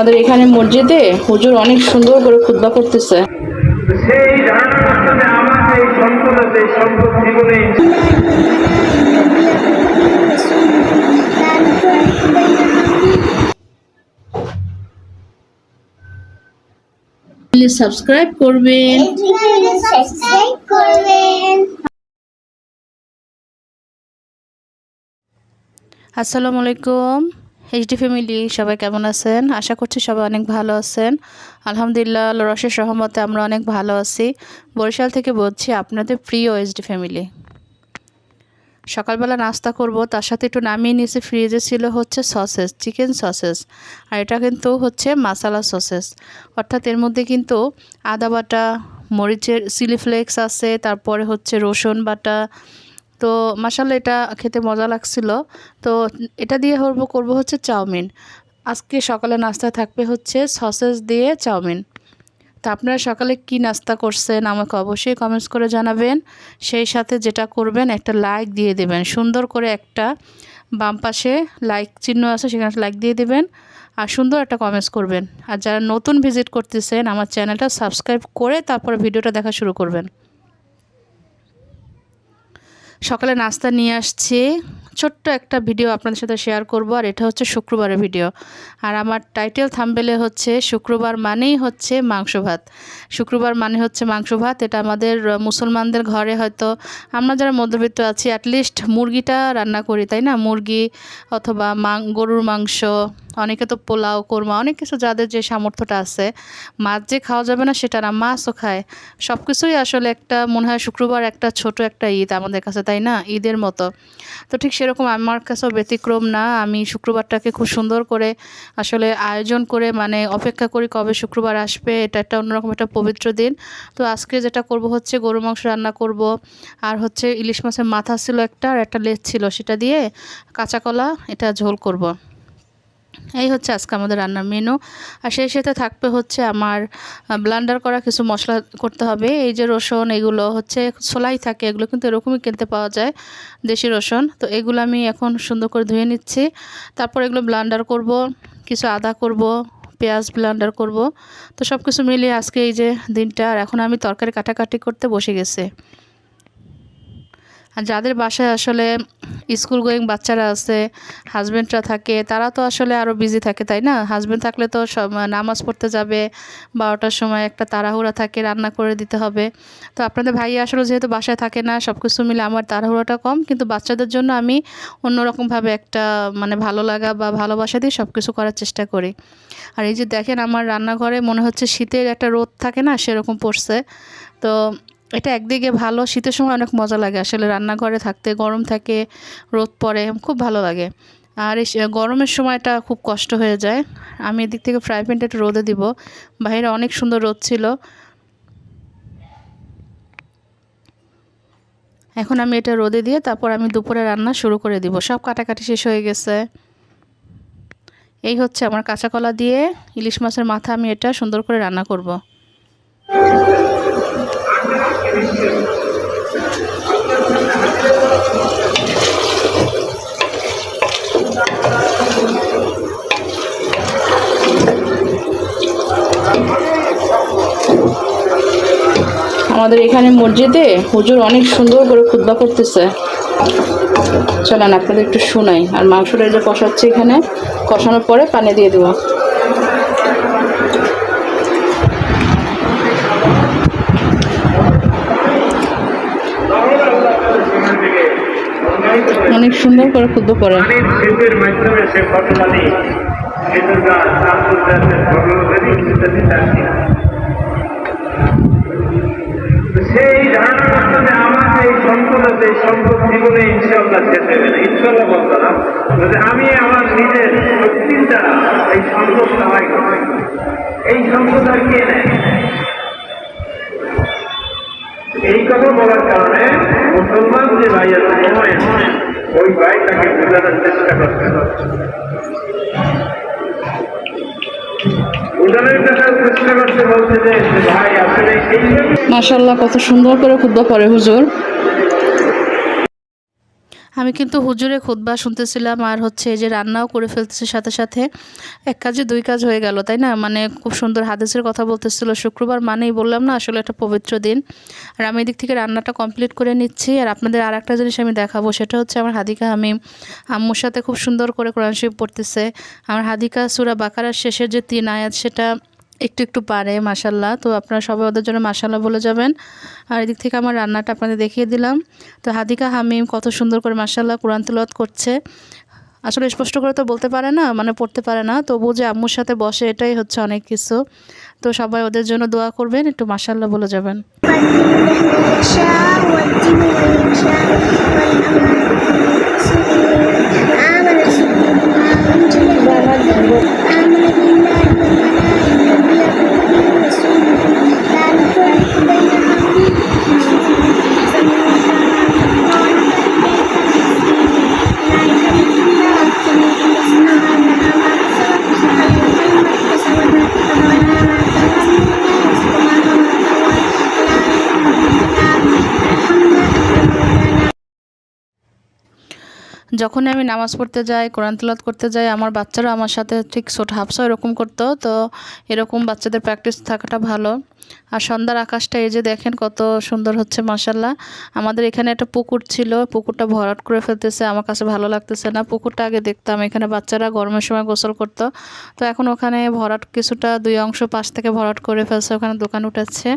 আমাদের এখানে মসজিদে হুজুর অনেক সুন্দর করে খুতবা করতেছে। সেই ধারণা করতে যে আমার যে এই সম্পদ আছে সম্পদ জীবনে প্লিজ সাবস্ক্রাইব করবেন। সাবস্ক্রাইব করবেন। আসসালামু আলাইকুম। এইচডি ফ্যামিলি সবাই কেমন আছেন? আশা করছি সবাই অনেক ভালো আছেন। আলহামদুলিল্লাহ রসের সহমতে আমরা অনেক ভালো আছি। বরিশাল থেকে বলছি, আপনাদের প্রিয় এইচডি ফ্যামিলি সকালবেলা নাস্তা করব, তার সাথে একটু নামিয়ে নিয়েছি। ফ্রিজে ছিল হচ্ছে সসেস চিকেন সসেস আর এটা কিন্তু হচ্ছে মাসালা সসেস অর্থাৎ এর মধ্যে কিন্তু আদা বাটা, মরিচের চিলি ফ্লেক্স আছে, তারপরে হচ্ছে রসুন বাটা তো মাসাল্লাহ এটা খেতে মজা লাগছিল। তো এটা দিয়ে করব করব হচ্ছে চাউমিন। আজকে সকালে নাস্তায় থাকবে হচ্ছে সসেস দিয়ে চাউমিন। তো আপনারা সকালে কি নাস্তা করছেন আমাকে অবশ্যই কমেন্টস করে জানাবেন। সেই সাথে যেটা করবেন, একটা লাইক দিয়ে দেবেন। সুন্দর করে একটা বাম পাশে লাইক চিহ্ন আছে, সেখানে লাইক দিয়ে দেবেন। আর সুন্দর একটা কমেন্টস করবেন। আর যারা নতুন ভিজিট করতেছেন, আমার চ্যানেলটা সাবস্ক্রাইব করে তারপর ভিডিওটা দেখা শুরু করবেন। সকালে নাস্তা নিয়ে আসছি। ছোট্ট একটা ভিডিও আপনাদের সাথে শেয়ার করব, আর এটা হচ্ছে শুক্রবারের ভিডিও। আর আমার টাইটেল থাম্বেলে হচ্ছে, শুক্রবার মানেই হচ্ছে মাংস ভাত। শুক্রবার মানে হচ্ছে মাংস ভাত। এটা আমাদের মুসলমানদের ঘরে হয়তো আমরা যারা মধ্যবিত্ত আছি অ্যাটলিস্ট মুরগিটা রান্না করি, তাই না? মুরগি অথবা মাং, গরুর মাংস অনেকে তো পোলাও, কোরমা, অনেক কিছু যাদের যে সামর্থ্যটা আছে, মাছ যে খাওয়া যাবে না সেটা না, মাছও খায়। সব কিছুই আসলে একটা, মনে হয় শুক্রবার একটা ছোট একটা ঈদ আমাদের কাছে, তাই না? ঈদের মতো। তো ঠিক সেরকম আমার কাছেও ব্যতিক্রম না। আমি শুক্রবারটাকে খুব সুন্দর করে আসলে আয়োজন করে মানে অপেক্ষা করি কবে শুক্রবার আসবে, এটা একটা অন্যরকম একটা পবিত্র দিন। তো আজকে যেটা করব হচ্ছে গরু মাংস রান্না করব। আর হচ্ছে ইলিশ মাছের মাথা ছিল একটা, আর একটা লেজ ছিল, সেটা দিয়ে কাঁচা কলা, এটা ঝোল করব। এই হচ্ছে আজকে আমাদের রান্নার মেনু আর সেই সাথে থাকবে হচ্ছে আমার ব্লান্ডার করা কিছু মশলা করতে হবে। এই যে রসুন, এগুলো হচ্ছে ছোলাই থাকে, এগুলো কিন্তু এরকমই কিনতে পাওয়া যায়, দেশি রসুন। তো এগুলো আমি এখন সুন্দর করে ধুয়ে নিচ্ছি। তারপর এগুলো ব্লান্ডার করব, কিছু আদা করব, পেঁয়াজ ব্লান্ডার করব। তো সব কিছু মিলিয়ে আজকে এই যে দিনটা, আর এখন আমি তরকারি কাটাকাটি করতে বসে গেছে। আর যাদের বাসায় আসলে স্কুল গোয়িং বাচ্চারা আছে হাজব্যান্ডরা থাকে, তারা তো আসলে আরও বিজি থাকে, তাই না? হাজব্যান্ড থাকলে তো সব নামাজ পড়তে যাবে, বারোটার সময় একটা তাড়াহুড়া থাকে, রান্না করে দিতে হবে। তো আপনাদের ভাই আসলে যেহেতু বাসায় থাকে না সব কিছু মিলে আমার তাড়াহুড়াটা কম, কিন্তু বাচ্চাদের জন্য আমি অন্যরকমভাবে একটা মানে ভালো লাগা বা ভালোবাসা দিয়ে সব কিছু করার চেষ্টা করি। আর এই যে দেখেন আমার রান্নাঘরে মনে হচ্ছে শীতের একটা রোদ থাকে না, সেরকম পড়ছে। তো এটা একদিকে ভালো, শীতের সময় অনেক মজা লাগে। আসলে রান্নাঘরে থাকতে, গরম থাকে, রোদ পড়ে, খুব ভালো লাগে। আর এই গরমের সময়টা খুব কষ্ট হয়ে যায়। আমি এদিক থেকে ফ্রাই প্যানটা একটু রোদে দিব। বাইরে অনেক সুন্দর রোদ ছিল। এখন আমি এটা রোদে দিয়ে তারপর আমি দুপুরে রান্না শুরু করে দিব। সব কাটাকাটি শেষ হয়ে গেছে। এই হচ্ছে আমার কাঁচা কলা দিয়ে ইলিশ মাছের মাথা আমি এটা সুন্দর করে রান্না করব। আমাদের এখানে মসজিদে হুজুর অনেক সুন্দর করে খুতবা করতেছে। চলেন আপনাদের একটু শোনাই। আর মাংসটা যে কষাচ্ছে এখানে। কষানোর পরে পানি দিয়ে দেবো। অনেক সুন্দর করে খুতবা করে। সেই ধারণা করতে যে আমার এই সম্পদ সম্পদ জীবনে ইনশাল্লাহ হবে না। ইনশাল্লাহ বলতো না। আমি আমার নিজের শক্তির এই সম্পদ কামাই এই সম্পদ আর কে নেয়? এই কথা বলার কারণে মুসলমান যে ভাই আছে ওই ভাই তাকে বোঝানোর চেষ্টা করতে মাশাল্লাহ কত সুন্দর করে খুতবা করে হুজুর। আমি কিন্তু হুজুরে খুতবা শুনতেছিলাম আর হচ্ছে যে রান্নাও করে ফেলতেছে সাথে সাথে। এক কাজে দুই কাজ হয়ে গেল, তাই না? মানে খুব সুন্দর হাদিসের কথা বলতেছিল, শুক্রবার মানেই বললাম না, আসলে একটা পবিত্র দিন। আর আমি এদিক থেকে রান্নাটা কমপ্লিট করে নিচ্ছি। আর আপনাদের আর একটা জিনিস আমি দেখাবো, সেটা হচ্ছে আমার হাদিকা আমি আম্মুর সাথে খুব সুন্দর করে কোরআন শরীফ পড়তেছে। আমার হাদিকা সুরা বাকারার শেষের যে তিন আয়াত, সেটা একটু একটু পারে মাসাল্লাহ তো আপনারা সবাই ওদের জন্য মাসাল্লাহ বলে যাবেন। আর এদিক থেকে আমার রান্নাটা আপনাদের দেখিয়ে দিলাম। তো হাদিকা হামিম কত সুন্দর করে মাসাল্লাহ কোরআন তেলাওয়াত করছে। আসলে স্পষ্ট করে তো বলতে পারে না মানে পড়তে পারে না। তবু যে আম্মুর সাথে বসে, এটাই হচ্ছে অনেক কিছু। তো সবাই ওদের জন্য দোয়া করবেন, একটু মাসাল্লাহ বলে যাবেন। যখন আমি নামাজ পড়তে যাই, কোরআন তেলাওয়াত করতে যাই, আমার বাচ্চারা আমার সাথে ঠিক ছোট হাফসা এরকম করতো। তো এরকম বাচ্চাদের প্র্যাকটিস থাকাটা ভালো। আর সন্ধ্যার আকাশটা এই যে দেখেন কত সুন্দর হচ্ছে মাসাল্লাহ আমাদের এখানে একটা পুকুর ছিল, পুকুরটা ভরাট করে ফেলতেছে, আমার কাছে ভালো লাগতেছে না। পুকুরটা আগে দেখতাম, এখানে বাচ্চারা গরমের সময় গোসল করতো। তো এখন ওখানে ভরাট কিছুটা দুই অংশ পাশ থেকে ভরাট করে ফেলছে, ওখানে দোকান উঠাচ্ছে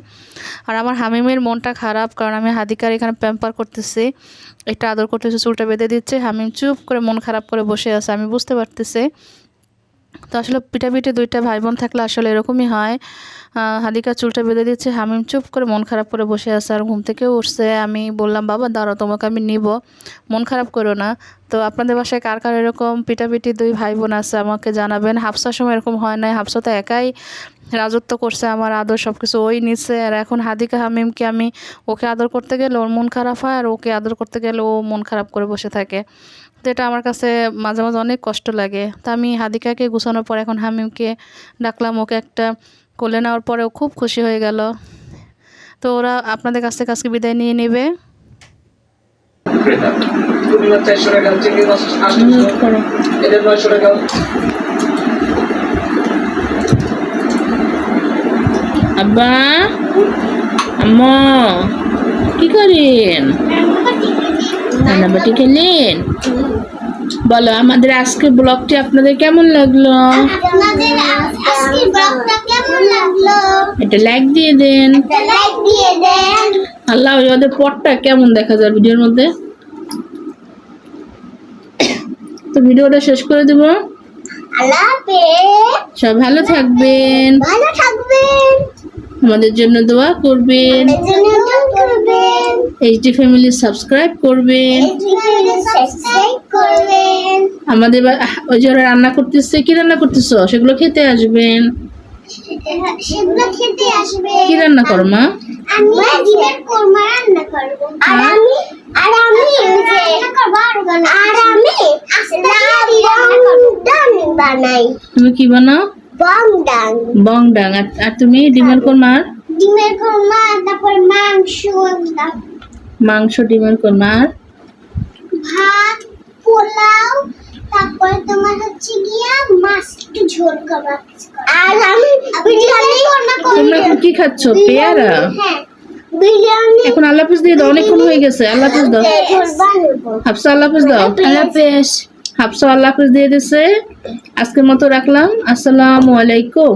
আর আমার হামিমের মনটা খারাপ, কারণ আমি হাদিকার এখানে প্যাম্পার করতেছি। একটা আদর করতেছে, চুলটা বেঁধে দিচ্ছে, হামিম চুপ করে মন খারাপ করে বসে আছে আমি বুঝতে পারতেছি। তো আসলে পিঠাপিঠি দুইটা ভাই বোন থাকলে আসলে এরকমই হয়। হাদিকা চুলটা বেঁধে দিচ্ছে, হামিম চুপ করে মন খারাপ করে বসে আছে আর ঘুম থেকে উঠছে। আমি বললাম, বাবা, দাঁড়াও, তোমাকে আমি নিব। মন খারাপ করো না। তো আপনাদের বাসায় কার কার এরকম পিঠাপিঠি দুই ভাই বোন আছে আমাকে জানাবেন। হাফসার সময় এরকম হয় নাই, হাফসা তো একাই রাজত্ব করছে আমার আদর সব কিছু ওই নিচ্ছে। আর এখন হাদিকা হামিমকে আমি ওকে আদর করতে গেলে ওর মন খারাপ হয়, আর ওকে আদর করতে গেলে ও মন খারাপ করে বসে থাকে। তো এটা আমার কাছে মাঝে মাঝে অনেক কষ্ট লাগে। তা আমি হাদিকাকে গুছানোর পর এখন হামিমকে ডাকলাম, ওকে একটা কোলে নেওয়ার পরেও খুব খুশি হয়ে গেল। তো ওরা আপনাদের কাছ থেকে আজকে বিদায় নিয়ে নেবে। আব্বা, আম্মা, কি করেন? রান্নাবাটি খেলেন বলো আমাদের আজকের ব্লগটি আপনাদের কেমন লাগল? এটা লাইক দিয়ে দেন। আল্লাহ ওদের পটটা কেমন দেখা যায় ভিডিওর মধ্যে? তো ভিডিওটা শেষ করে দেব। সব ভালো থাকবেন। ভালো থাকবেন। আমাদের জন্য দোয়া করবেন আমাদের জন্য দোয়া করবেন এইচডি ফ্যামিলি সাবস্ক্রাইব করবেন। আমাদের ওই যে রান্না করতেছে কি রান্না করতেছো? সেগুলো খেতে আসবেন। সেগুলো খেতে আসবে কি রান্না করো মা? আমি ডিমের কোরমা রান্না করব। আর আমি আর আমি আর আমি বানাই। তুমি কি বানাও? বং ডাং। আর আর তুমি ডিমের কোরমার ডিমের কোরমা তারপর মাংস মাংস ডিমের কোরমা আর ভাত পোলাও তারপর তোমার হচ্ছে গিয়া মাছ একটু ঝোল করবা আর আমি বিরিয়ানি রান্না তোমরা এখন কি খাচ্ছ পেয়ারা? হ্যাঁ। বিরিয়ানি এখন আল্লাহ হাফিজ দিয়ে দাও অনেকক্ষণ হয়ে গেছে আল্লাহ হাফিজ দাও। হাফসা আল্লাহ হাফিজ দাও। আল্লাহ হাফিজ। হাফসা আল্লাহ হাফিজ দিয়ে দিছে। আজকের মতো রাখলাম। আসসালামু আলাইকুম।